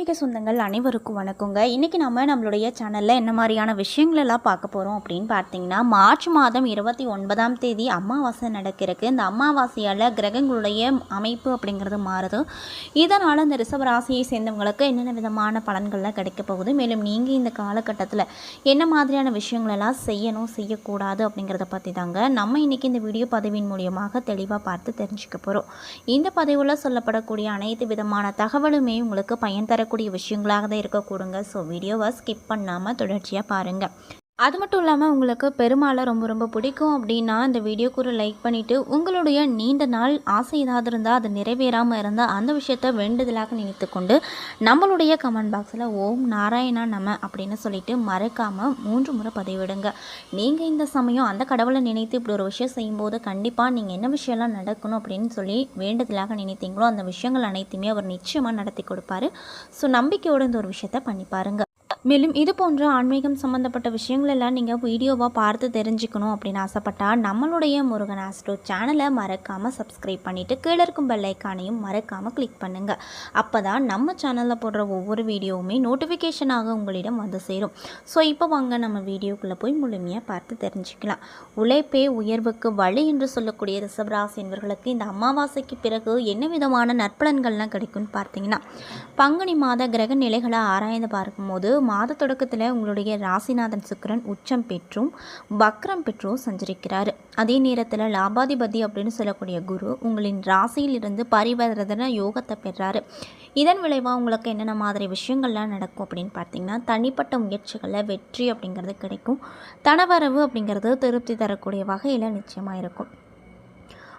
ஆன்மீக சொந்தங்கள் அனைவருக்கும் வணக்கங்க. இன்றைக்கி நம்ம நம்மளுடைய சேனலில் என்ன மாதிரியான விஷயங்களெல்லாம் பார்க்க போகிறோம் அப்படின்னு பார்த்தீங்கன்னா மார்ச் மாதம் இருபத்தி ஒன்பதாம் தேதி அமாவாசை நடக்கிறதுக்கு இந்த அமாவாசையால் கிரகங்களுடைய அமைப்பு அப்படிங்கிறது மாறுது. இதனால் இந்த ரிசவ ராசியை சேர்ந்தவங்களுக்கு என்னென்ன விதமான பலன்கள்லாம் கிடைக்க போகுது? மேலும் நீங்கள் இந்த காலகட்டத்தில் என்ன மாதிரியான விஷயங்களெல்லாம் செய்யணும் செய்யக்கூடாது அப்படிங்கிறத பற்றி தாங்க நம்ம இன்றைக்கி இந்த வீடியோ பதிவின் மூலியமாக தெளிவாக பார்த்து தெரிஞ்சுக்க போகிறோம் இந்த பதிவில் சொல்லப்படக்கூடிய அனைத்து விதமான தகவலுமே உங்களுக்கு பயன் தர வரக்கூடிய விஷயங்களாக தான் இருக்கக்கூடுங்க ஸோ வீடியோவை ஸ்கிப் பண்ணாமல் தொடர்ச்சியாக பாருங்கள் அது மட்டும் இல்லாமல் உங்களுக்கு பெருமாளை ரொம்ப ரொம்ப பிடிக்கும் அப்படின்னா இந்த வீடியோக்கு ஒரு லைக் பண்ணிவிட்டு உங்களுடைய நீண்ட நாள் ஆசை ஏதாவது இருந்தால் அது நிறைவேறாமல் இருந்தால் அந்த விஷயத்த வேண்டுதலாக நினைத்து கொண்டு நம்மளுடைய கமெண்ட் பாக்ஸில் ஓம் நாராயணா நம அப்படின்னு சொல்லிட்டு மறக்காமல் மூன்று முறை பதிவிடுங்க. நீங்கள் இந்த சமயம் அந்த கடவுளை நினைத்து இப்படி ஒரு விஷயம் செய்யும்போது கண்டிப்பாக நீங்கள் என்ன விஷயம்லாம் நடக்கணும் அப்படின்னு சொல்லி வேண்டுதலாக நினைத்தீங்களோ அந்த விஷயங்கள் அனைத்தையுமே அவர் நிச்சயமாக நடத்தி கொடுப்பாரு. ஸோ நம்பிக்கையோடு இந்த ஒரு விஷயத்த பண்ணி பாருங்கள் மேலும் இது போன்ற ஆன்மீகம் சம்மந்தப்பட்ட விஷயங்கள் எல்லாம் நீங்கள் வீடியோவாக பார்த்து தெரிஞ்சுக்கணும் அப்படின்னு ஆசைப்பட்டால் நம்மளுடைய முருகன் ஆஸ்ட்ரோ சேனலை மறக்காமல் சப்ஸ்கிரைப் பண்ணிவிட்டு கீழே இருக்கும் பெல்லைக்கானையும் மறக்காமல் கிளிக் பண்ணுங்கள் அப்போ தான் நம்ம சேனலில் போடுற ஒவ்வொரு வீடியோவுமே நோட்டிஃபிகேஷனாக உங்களிடம் வந்து சேரும். ஸோ இப்போ வாங்க நம்ம வீடியோக்குள்ளே போய் முழுமையாக பார்த்து தெரிஞ்சுக்கலாம். உழைப்பே உயர்வுக்கு வழி என்று சொல்லக்கூடிய ரிஷபராசி என்பவர்களுக்கு இந்த அமாவாசைக்கு பிறகு என்ன விதமான நற்பலன்கள்லாம் கிடைக்கும்னு பார்த்தீங்கன்னா பங்குனி மாத கிரக நிலைகளை ஆராய்ந்து பார்க்கும்போது மாத தொடக்கத்தில் உங்களுடைய ராசிநாதன் சுக்கிரன் உச்சம் பெற்றும் வக்ரம் பெற்றும் சஞ்சரிக்கிறார். அதே நேரத்தில் லாபாதிபதி அப்படின்னு சொல்லக்கூடிய குரு உங்களின் ராசியிலிருந்து பரிவர்த்தன யோகத்தை பெறாரு. இதன் விளைவாக உங்களுக்கு என்னென்ன மாதிரி விஷயங்கள்லாம் நடக்கும் அப்படின்னு பார்த்தீங்கன்னா தனிப்பட்ட முயற்சிகளில் வெற்றி அப்படிங்கிறது கிடைக்கும். தனவரவு அப்படிங்கிறது திருப்தி தரக்கூடிய வகையில் நிச்சயமாக இருக்கும்.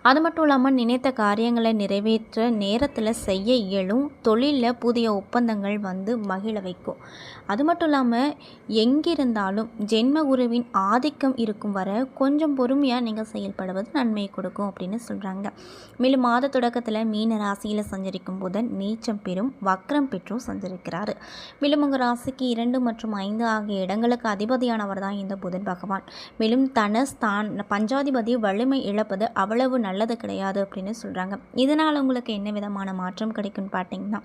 அது மட்டும் இல்லாமல் நினைத்த காரியங்களை நிறைவேற்ற நேரத்தில் செய்ய இயலும். தொழிலில் புதிய ஒப்பந்தங்கள் வந்து மகிழ வைக்கும். அது மட்டும் இல்லாமல் எங்கிருந்தாலும் ஜென்ம குருவின் ஆதிக்கம் இருக்கும் வரை கொஞ்சம் பொறுமையாக நீங்கள் செயல்படுவது நன்மையை கொடுக்கும் அப்படின்னு சொல்கிறாங்க மேலும் மாத தொடக்கத்தில் மீன ராசியில் சஞ்சரிக்கும் புதன் நீச்சம் பெறும் வக்ரம் பெற்றும் சஞ்சரிக்கிறார். மேலும் உங்கள் ராசிக்கு இரண்டு மற்றும் ஐந்து ஆகிய இடங்களுக்கு அதிபதியானவர் தான் இந்த புதன் பகவான். மேலும் தனஸ்தான் பஞ்சாதிபதி வலிமை இழப்பது அவ்வளவு நல்லது கிடையாது அப்படின்னு சொல்கிறாங்க இதனால் உங்களுக்கு என்ன விதமான மாற்றம் கிடைக்கும்னு பார்த்தீங்கன்னா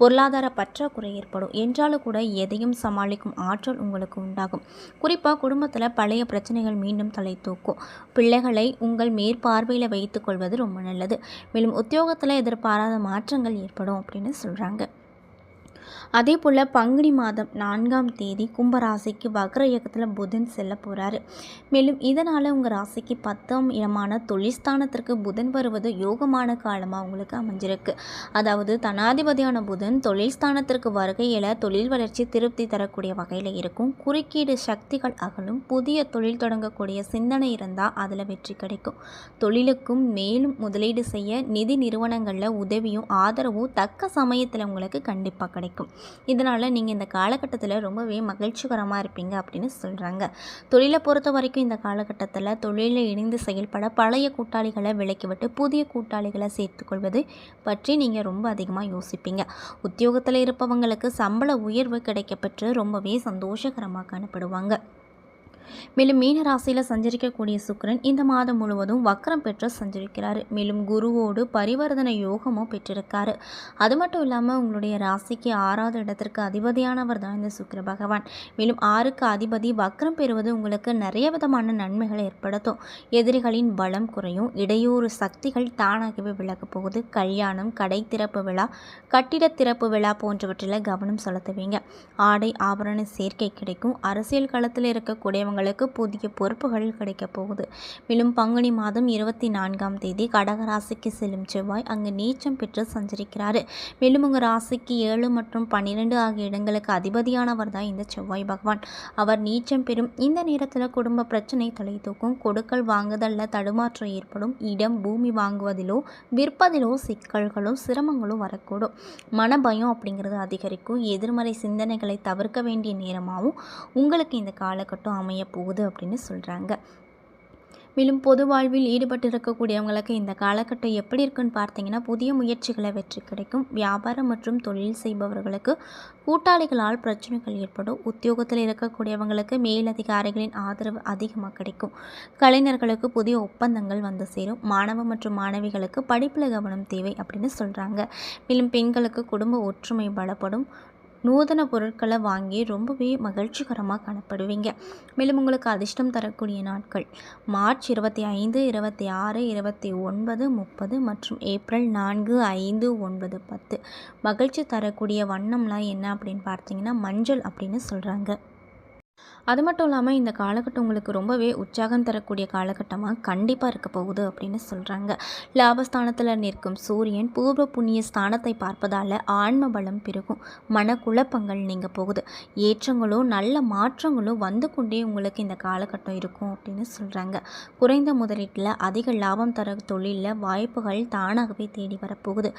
பொருளாதார பற்றாக்குறை ஏற்படும். என்றாலும் கூட எதையும் சமாளிக்கும் ஆற்றல் உங்களுக்கு உண்டாகும். குறிப்பாக குடும்பத்தில் பழைய பிரச்சனைகள் மீண்டும் தலை தூக்கும். பிள்ளைகளை உங்கள் மேற்பார்வையில் வைத்துக்கொள்வது ரொம்ப நல்லது. மேலும் உத்தியோகத்தில் எதிர்பாராத மாற்றங்கள் ஏற்படும் அப்படின்னு சொல்கிறாங்க அதே போல் பங்குனி மாதம் நான்காம் தேதி கும்பராசிக்கு வக்ர இயக்கத்தில் புதன் செல்ல போகிறாரு மேலும் இதனால் உங்கள் ராசிக்கு பத்தாம் இடமான தொழில்ஸ்தானத்திற்கு புதன் வருவது யோகமான காலமாக உங்களுக்கு அமைஞ்சிருக்கு. அதாவது தனாதிபதியான புதன் தொழில்ஸ்தானத்திற்கு வருகையில் தொழில் வளர்ச்சி திருப்தி தரக்கூடிய வகையில் இருக்கும். குறுக்கீடு சக்திகள் அகலும். புதிய தொழில் தொடங்கக்கூடிய சிந்தனை இருந்தால் அதில் வெற்றி கிடைக்கும். தொழிலுக்கும் மேலும் முதலீடு செய்ய நிதி நிறுவனங்களில் உதவியும் ஆதரவும் தக்க சமயத்தில் உங்களுக்கு கண்டிப்பாக கிடைக்கும். இதனால் நீங்கள் இந்த காலகட்டத்தில் ரொம்பவே மகிழ்ச்சிகரமாக இருப்பீங்க அப்படின்னு சொல்கிறாங்க தொழிலை பொறுத்த வரைக்கும் இந்த காலகட்டத்தில் தொழிலில் இணைந்து செயல்பட பழைய கூட்டாளிகளை விலக்கிவிட்டு புதிய கூட்டாளிகளை சேர்த்துக்கொள்வது பற்றி நீங்கள் ரொம்ப அதிகமாக யோசிப்பீங்க. உத்தியோகத்தில் இருப்பவங்களுக்கு சம்பள உயர்வு கிடைக்கப்பெற்று ரொம்பவே சந்தோஷகரமாக காணப்படுவாங்க மேலும் மீன ராசியில் சஞ்சரிக்கக்கூடிய சுக்கரன் இந்த மாதம் முழுவதும் வக்கரம் பெற்று சஞ்சரிக்கிறார். மேலும் குருவோடு பரிவர்த்தனை யோகமும் பெற்றிருக்காரு. அது மட்டும் இல்லாமல் உங்களுடைய ராசிக்கு ஆறாவது இடத்திற்கு அதிபதியானவர் தான் இந்த சுக்கிர பகவான். மேலும் ஆறுக்கு அதிபதி வக்கரம் பெறுவது உங்களுக்கு நிறைய விதமான நன்மைகளை ஏற்படுத்தும். எதிரிகளின் பலம் குறையும். இடையூறு சக்திகள் தானாகவே விலகப் போகுது. கல்யாணம் கடை திறப்பு விழா கட்டிட திறப்பு விழா போன்றவற்றில் கவனம் செலுத்துவீங்க. ஆடை ஆபரண சேர்க்கை கிடைக்கும். அரசியல் களத்தில் அவங்களுக்கு புதிய பொறுப்புகள் கிடைக்கப் போகுது. மேலும் பங்குனி மாதம் இருபத்தி நான்காம் தேதி கடகராசிக்கு செல்லும் செவ்வாய் அங்கு நீச்சம் பெற்று சஞ்சரிக்கிறார். மேலும் உங்கள் ராசிக்கு ஏழு மற்றும் பன்னிரெண்டு ஆகிய இடங்களுக்கு அதிபதியானவர் தான் இந்த செவ்வாய் பகவான். அவர் நீச்சம் பெறும் இந்த நேரத்தில் குடும்ப பிரச்சனை தலை தூக்கும். கொடுக்கல் வாங்குதலில் தடுமாற்றம் ஏற்படும். இடம் பூமி வாங்குவதிலோ விற்பதிலோ சிக்கல்களோ சிரமங்களோ வரக்கூடும். மனபயம் அப்படிங்கிறது அதிகரிக்கும். எதிர்மறை சிந்தனைகளை தவிர்க்க வேண்டிய நேரமாகவும் உங்களுக்கு இந்த காலகட்டம் அமைய போகுது அப்படின்னு சொல்கிறாங்க மேலும் பொது வாழ்வில் ஈடுபட்டு இருக்கக்கூடியவங்களுக்கு இந்த காலகட்டம் எப்படி இருக்குன்னு பார்த்தீங்கன்னா புதிய முயற்சிகளை வெற்றி கிடைக்கும். வியாபாரம் மற்றும் தொழில் செய்பவர்களுக்கு கூட்டாளிகளால் பிரச்சனைகள் ஏற்படும். உத்தியோகத்தில் இருக்கக்கூடியவங்களுக்கு மேலதிகாரிகளின் ஆதரவு அதிகமாக கிடைக்கும். கலைஞர்களுக்கு புதிய ஒப்பந்தங்கள் வந்து சேரும். மாணவ மற்றும் மாணவிகளுக்கு படிப்பில் கவனம் தேவை அப்படின்னு சொல்கிறாங்க மேலும் பெண்களுக்கு குடும்ப ஒற்றுமை பலப்படும். நூதன பொருட்களை வாங்கி ரொம்பவே மகிழ்ச்சிகரமாக காணப்படுவீங்க. மேலும் உங்களுக்கு அதிர்ஷ்டம் தரக்கூடிய நாட்கள். மார்ச் இருபத்தி ஐந்து இருபத்தி ஆறு இருபத்தி ஒன்பது முப்பது மற்றும் ஏப்ரல் நான்கு ஐந்து ஒன்பது பத்து. மகிழ்ச்சி தரக்கூடிய வண்ணம்லாம் என்ன அப்படின்னு பார்த்தீங்கன்னா மஞ்சள் அப்படின்னு சொல்கிறாங்க அது மட்டும் இல்லாமல் இந்த காலகட்டம் உங்களுக்கு ரொம்பவே உற்சாகம் தரக்கூடிய காலகட்டமாக கண்டிப்பாக இருக்க போகுது அப்படின்னு சொல்கிறாங்க லாபஸ்தானத்தில் நிற்கும் சூரியன் பூர்வ புண்ணிய ஸ்தானத்தை பார்ப்பதால் ஆன்ம பலம் பெருகும் மனக்குழப்பங்கள் நீங்கள் போகுது. ஏற்றங்களும் நல்ல மாற்றங்களும் வந்து கொண்டே உங்களுக்கு இந்த காலகட்டம் இருக்கும் அப்படின்னு சொல்கிறாங்க குறைந்த முதலீட்டில் அதிக லாபம் தர தொழிலில் வாய்ப்புகள் தானாகவே தேடி வரப்போகுது.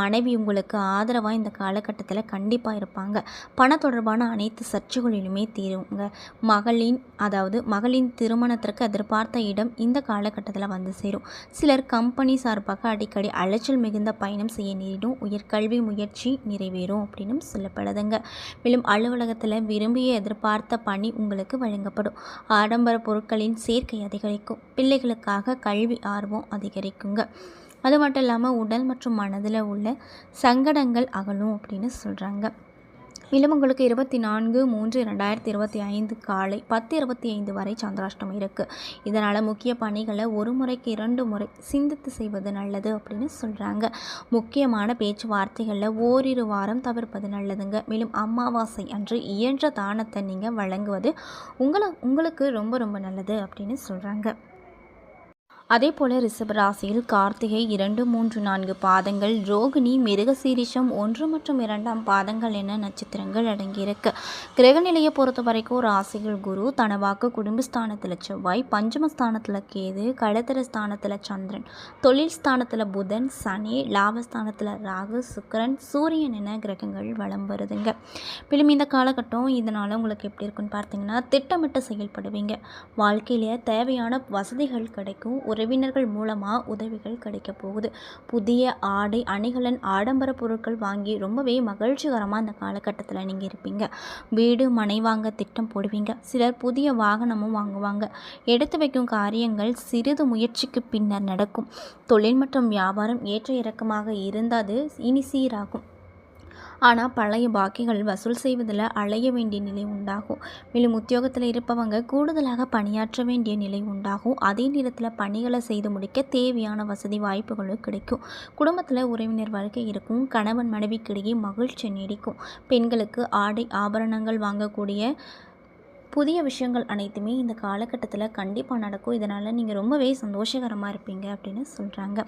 மனைவி உங்களுக்கு ஆதரவாக இந்த காலகட்டத்தில் கண்டிப்பாக இருப்பாங்க. பண தொடர்பான அனைத்து சர்ச்சைகளிலுமே தீருங்க. மகளின் அதாவது மகளின் திருமணத்திற்கு எதிர்பார்த்த இடம் இந்த காலகட்டத்தில் வந்து சேரும். சிலர் கம்பெனி சார்பாக அடிக்கடி அலைச்சல் மிகுந்த பயணம் செய்ய நேரிடும். உயர்கல்வி முயற்சி நிறைவேறும் அப்படின்னு சொல்லப்படுதுங்க. மேலும் அலுவலகத்தில் விரும்பிய எதிர்பார்த்த பணி உங்களுக்கு வழங்கப்படும். ஆடம்பர பொருட்களின் சேர்க்கை அதிகரிக்கும். பிள்ளைகளுக்காக கல்வி ஆர்வம் அதிகரிக்குங்க. அது மட்டும் இல்லாமல் உடல் மற்றும் மனதில் உள்ள சங்கடங்கள் அகலும் அப்படின்னு சொல்கிறாங்க இளமங்களுக்கு உங்களுக்கு இருபத்தி நான்கு மூன்று ரெண்டாயிரத்தி இருபத்தி ஐந்து காலை பத்து இருபத்தி ஐந்து வரை சந்திராஷ்டமம் இருக்குது இதனால் முக்கிய பணிகளை ஒரு முறைக்கு இரண்டு முறை சிந்தித்து செய்வது நல்லது அப்படின்னு சொல்கிறாங்க முக்கியமான பேச்சுவார்த்தைகளில் ஓரிரு வாரம் தவிர்ப்பது நல்லதுங்க. மேலும் அமாவாசை அன்று இயன்ற தானத்தை நீங்கள் வழங்குவது உங்களை உங்களுக்கு ரொம்ப ரொம்ப நல்லது அப்படின்னு சொல்கிறாங்க அதே போல ரிஷப ராசியில் கார்த்திகை இரண்டு மூன்று நான்கு பாதங்கள் ரோகிணி மிருகசீரிஷம் ஒன்று மற்றும் இரண்டாம் பாதங்கள் என நட்சத்திரங்கள் அடங்கியிருக்கு. கிரகநிலையை பொறுத்த வரைக்கும் ராசிகள் குரு தனவாக்கு குடும்பஸ்தானத்தில் செவ்வாய் பஞ்சமஸ்தானத்தில் கேது கடத்திர ஸ்தானத்தில் சந்திரன் தொழில் ஸ்தானத்தில் புதன் சனி லாபஸ்தானத்தில் ராகு சுக்கரன் சூரியன் என கிரகங்கள் வளம் வருதுங்க. மேலும் இந்த காலகட்டம் இதனால் உங்களுக்கு எப்படி இருக்குன்னு பார்த்தீங்கன்னா திட்டமிட்டு செயல்படுவீங்க. வாழ்க்கையிலேயே தேவையான வசதிகள் கிடைக்கும். ஒரு உறவினர்கள் மூலமாக உதவிகள் கிடைக்க போகுது. புதிய ஆடை அணிகலன் ஆடம்பர பொருட்கள் வாங்கி ரொம்பவே மகிழ்ச்சிகரமாக அந்த காலகட்டத்தில் நீங்கள் இருப்பீங்க. வீடு மனை வாங்க திட்டம் போடுவீங்க. சிலர் புதிய வாகனமும் வாங்குவாங்க. எடுத்து வைக்கும் காரியங்கள் சிறிது முயற்சிக்கு பின்னர் நடக்கும். தொழில் மற்றும் வியாபாரம் ஏற்ற இறக்கமாக இருந்தால் இனி சீராகும். ஆனால் பழைய பாக்கிகள் வசூல் செய்வதில் அலைய வேண்டிய நிலை உண்டாகும். மேலும் உத்தியோகத்தில் இருப்பவங்க கூடுதலாக பணியாற்ற வேண்டிய நிலை உண்டாகும். அதே நேரத்தில் பணிகளை செய்து முடிக்க தேவையான வசதி வாய்ப்புகளும் கிடைக்கும். குடும்பத்தில் உறவினர் வாழ்க்கை இருக்கும். கணவன் மனைவிக்கிடையே மகிழ்ச்சி நீடிக்கும். பெண்களுக்கு ஆடை ஆபரணங்கள் வாங்கக்கூடிய புதிய விஷயங்கள் அனைத்துமே இந்த காலகட்டத்தில் கண்டிப்பாக நடக்கும். இதனால் நீங்கள் ரொம்பவே சந்தோஷகரமாக இருப்பீங்க அப்படின்னு சொல்கிறாங்க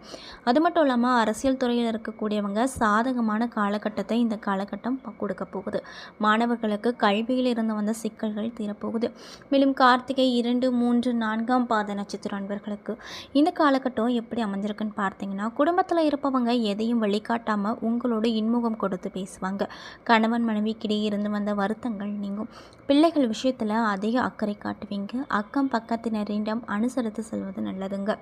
அது மட்டும் இல்லாமல் அரசியல் துறையில் இருக்கக்கூடியவங்க சாதகமான காலகட்டத்தை இந்த காலகட்டம் கொடுக்க போகுது. மாணவர்களுக்கு கல்வியில் இருந்து வந்த சிக்கல்கள் தீரப்போகுது. மேலும் கார்த்திகை இரண்டு மூன்று நான்காம் பாத நட்சத்திர அன்பர்களுக்கு இந்த காலகட்டம் எப்படி அமைஞ்சிருக்குன்னு பார்த்தீங்கன்னா குடும்பத்தில் இருப்பவங்க எதையும் வழிகாட்டாமல் உங்களோட இன்முகம் கொடுத்து பேசுவாங்க. கணவன் மனைவிக்கிடையே இருந்து வந்த வருத்தங்கள் நீங்கும். பிள்ளைகள் விஷயத்தில் அதிக அக்கறை காட்டுவீங்க. அக்கம் பக்கத்தினரிடம் அனுசரித்து செல்வது நல்லதுங்க.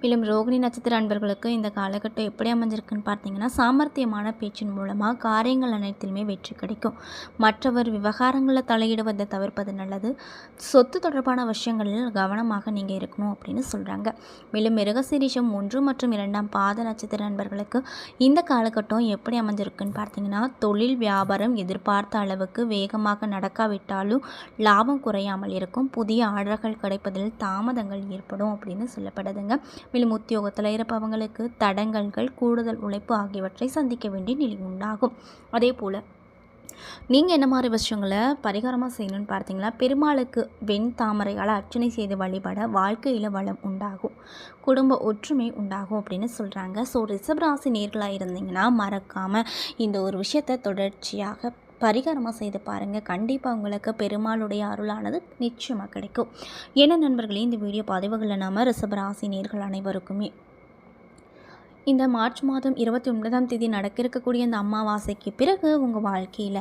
மேலும் ரோகிணி நட்சத்திர அன்பர்களுக்கு இந்த காலகட்டம் எப்படி அமைஞ்சிருக்குன்னு பார்த்தீங்கன்னா சாமர்த்தியமான பேச்சின் மூலமாக காரியங்கள் அனைத்திலுமே வெற்றி கிடைக்கும். மற்றவர் விவகாரங்களில் தலையிடுவதை தவிர்ப்பது நல்லது. சொத்து தொடர்பான விஷயங்களில் கவனமாக நீங்கள் இருக்கணும் அப்படின்னு சொல்கிறாங்க மேலும் மிருகசீரிஷம் ஒன்று மற்றும் இரண்டாம் பாத நட்சத்திர நண்பர்களுக்கு இந்த காலகட்டம் எப்படி அமைஞ்சிருக்குன்னு பார்த்தீங்கன்னா தொழில் வியாபாரம் எதிர்பார்த்த அளவுக்கு வேகமாக நடக்காவிட்டாலும் லாபம் குறையாமல் இருக்கும். புதிய ஆர்டர்கள் கிடைப்பதில் தாமதங்கள் ஏற்படும் அப்படின்னு சொல்லப்படுதுங்க. மேலும் உத்தியோகத்தில் இருப்பவங்களுக்கு தடங்கல்கள் கூடுதல் உழைப்பு ஆகியவற்றை சந்திக்க வேண்டிய நிலை உண்டாகும். அதே போல் நீங்கள் என்ன மாதிரி விஷயங்களை பரிகாரமாக செய்யணும்னு பார்த்தீங்கன்னா பெருமாளுக்கு வெண் தாமரையால் அர்ச்சனை செய்து வழிபட வாழ்க்கையில் வளம் உண்டாகும். குடும்ப ஒற்றுமை உண்டாகும் அப்படின்னு சொல்கிறாங்க ஸோ ரிஷபராசி நேர்களாக இருந்தீங்கன்னா மறக்காமல் இந்த ஒரு விஷயத்தை தொடர்ச்சியாக பரிகாரமாக செய்து பாருங்கள் கண்டிப்பாக உங்களுக்கு பெருமாளுடைய அருளானது நிச்சயமாக கிடைக்கும். என்ன நண்பர்களே இந்த வீடியோ பதிவுகளில் நாம் ரிசபராசி நேர்கள் அனைவருக்குமே இந்த மார்ச் மாதம் இருபத்தி ஒன்பதாம் தேதி நடக்க இருக்கக்கூடிய இந்த அமாவாசைக்கு பிறகு உங்கள் வாழ்க்கையில்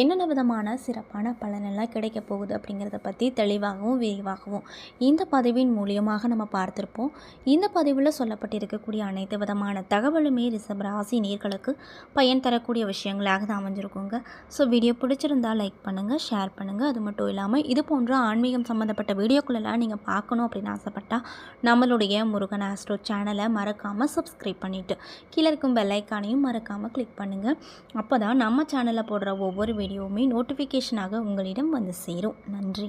என்னென்ன விதமான சிறப்பான பலனெல்லாம் கிடைக்க போகுது அப்படிங்கிறத பற்றி தெளிவாகவும் விரிவாகவும் இந்த பதிவின் மூலியமாக நம்ம பார்த்துருப்போம். இந்த பதிவில் சொல்லப்பட்டிருக்கக்கூடிய அனைத்து விதமான தகவலுமே ரிசப் ராசி நேர்களுக்கு பயன் தரக்கூடிய விஷயங்களாக தான் அமைஞ்சிருக்குங்க. ஸோ வீடியோ பிடிச்சிருந்தால் லைக் பண்ணுங்கள் ஷேர் பண்ணுங்கள் அது மட்டும் இல்லாமல் இது போன்ற ஆன்மீகம் சம்மந்தப்பட்ட வீடியோக்குள்ளெல்லாம் நீங்கள் பார்க்கணும் அப்படின்னு ஆசைப்பட்டால் நம்மளுடைய முருகன் ஆஸ்ட்ரோ சேனலை மறக்காமல் சப்ஸ்கிரைப் பண்ணுங்கள் பண்ணிவிட்டு கீழே இருக்கும் பெல்லைக்கானையும் மறக்காமல் கிளிக் பண்ணுங்கள் அப்போ தான் நம்ம சேனலில் போடுற ஒவ்வொரு வீடியோவுமே நோட்டிஃபிகேஷனாக உங்களிடம் வந்து சேரும். நன்றி.